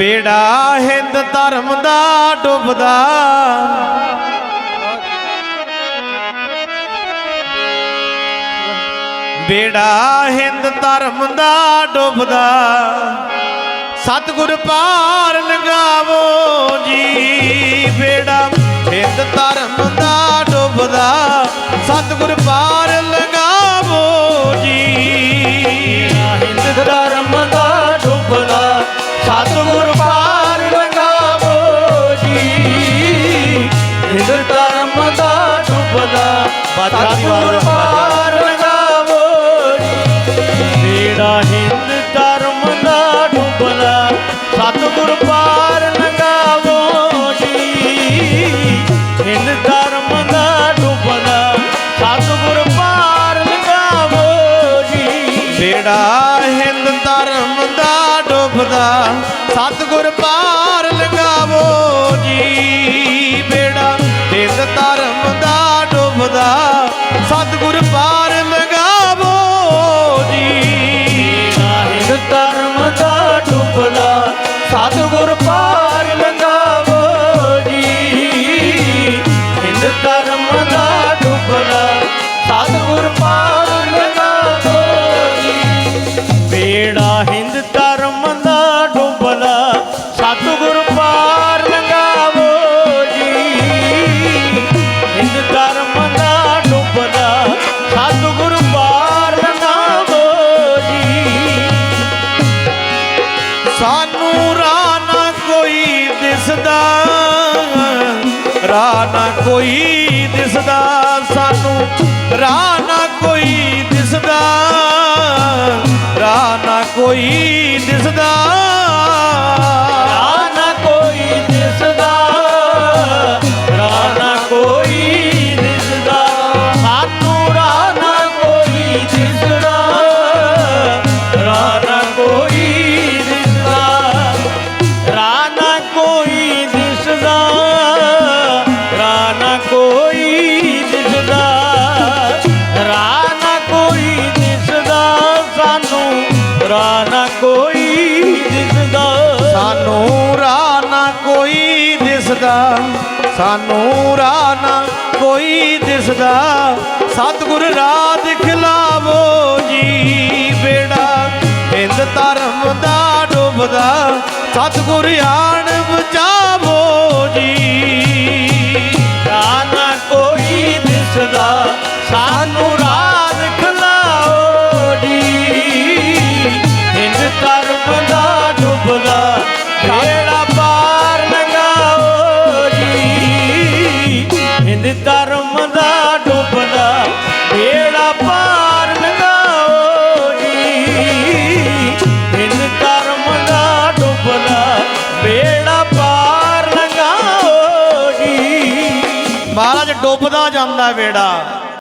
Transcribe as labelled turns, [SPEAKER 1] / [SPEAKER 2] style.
[SPEAKER 1] ਬੇੜਾ ਹਿੰਦ ਧਰਮ ਦਾ ਡੁੱਬਦਾ। ਬੇੜਾ ਹਿੰਦ ਧਰਮ ਦਾ ਡੁੱਬਦਾ। ਸਤਿਗੁਰ ਪਾਰ ਲੰਘਾਵੋ ਜੀ ਦੀ ਸਤਿਗੁਰ ਪਾਰ ਲੰਘਾਵੋ
[SPEAKER 2] ਜਿਹੜਾ ਹਿੰਦ ਧਰਮ ਦਾ ਡੁੱਬਦਾ ਸਤਿਗੁਰ ਪਾਰ ਲੰਘਾਵੋ ਜੀ। ਹਿੰਦ ਧਰਮ ਦਾ ਡੁੱਬਦਾ ਸਤਿਗੁਰ ਪਾਰ ਲੰਘਾਵੋ ਜੀ।
[SPEAKER 1] ਬੇੜਾ ਹਿੰਦ ਧਰਮ ਦਾ ਡੁੱਬਦਾ ਸਤਿਗੁਰ ਪਾਰ ਲੰਘਾਵੋ ਜੀ। ਸਤਿਗੁਰ ਪਾਰ ਦਿਸਦਾ। ਰਾਹ ਨਾ ਕੋਈ ਦਿਸਦਾ ਸਾਨੂੰ। ਰਾਹ ਨਾ ਕੋਈ ਰਾਹ ਨਾ ਕੋਈ ਦਿਸਦਾ
[SPEAKER 2] ਰਾਹ ਨਾ ਕੋਈ ਦਿਸਦਾ, ਸਾਨੂੰ ਰਾ ਨਾ ਕੋਈ ਦਿਸਦਾ। ਸਾਨੂੰ ਰਾ ਨਾ ਕੋਈ ਦਿਸਦਾ,
[SPEAKER 1] ਸਾਨੂੰ ਰਾ ਨਾ ਕੋਈ ਦਿਸਦਾ। ਸਤਿਗੁਰ ਰਾਹ ਦਿਖਲਾਵੋ ਜੀ ਬੇੜਾ, ਹਿੰਦ ਧਰਮ ਦਾ ਡੁੱਬਦਾ। ਸਤਿਗੁਰ ਆਣ
[SPEAKER 2] ਬਚਾ ਡੁੱਬਦਾ
[SPEAKER 1] ਜਾਂਦਾ ਵੇੜਾ।